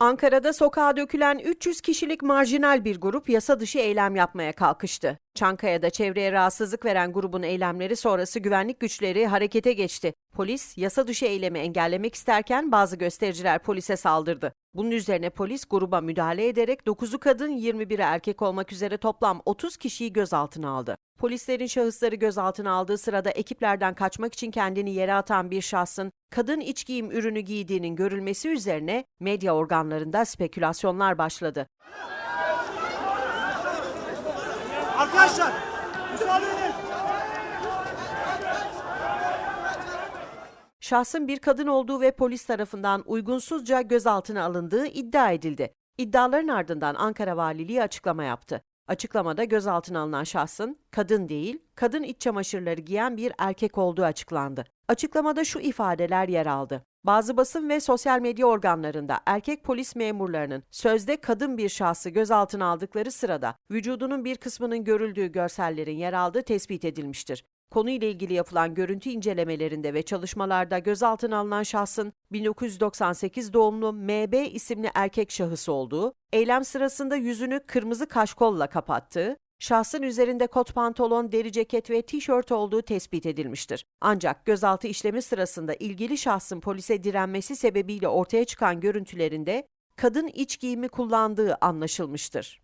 Ankara'da sokağa dökülen 300 kişilik marjinal bir grup yasa dışı eylem yapmaya kalkıştı. Çankaya'da çevreye rahatsızlık veren grubun eylemleri sonrası güvenlik güçleri harekete geçti. Polis yasa dışı eylemi engellemek isterken bazı göstericiler polise saldırdı. Bunun üzerine polis gruba müdahale ederek 9'u kadın 21'i erkek olmak üzere toplam 30 kişiyi gözaltına aldı. Polislerin şahısları gözaltına aldığı sırada ekiplerden kaçmak için kendini yere atan bir şahsın kadın iç giyim ürünü giydiğinin görülmesi üzerine medya organlarında spekülasyonlar başladı. Arkadaşlar müsaade edin. Şahsın bir kadın olduğu ve polis tarafından uygunsuzca gözaltına alındığı iddia edildi. İddiaların ardından Ankara Valiliği açıklama yaptı. Açıklamada gözaltına alınan şahsın kadın değil, kadın iç çamaşırları giyen bir erkek olduğu açıklandı. Açıklamada şu ifadeler yer aldı. Bazı basın ve sosyal medya organlarında erkek polis memurlarının sözde kadın bir şahsı gözaltına aldıkları sırada vücudunun bir kısmının görüldüğü görsellerin yer aldığı tespit edilmiştir. Konuyla ilgili yapılan görüntü incelemelerinde ve çalışmalarda gözaltına alınan şahsın 1998 doğumlu MB isimli erkek şahıs olduğu, eylem sırasında yüzünü kırmızı kaşkolla kapattığı, şahsın üzerinde kot pantolon, deri ceket ve tişört olduğu tespit edilmiştir. Ancak gözaltı işlemi sırasında ilgili şahsın polise direnmesi sebebiyle ortaya çıkan görüntülerinde kadın iç giyimi kullandığı anlaşılmıştır.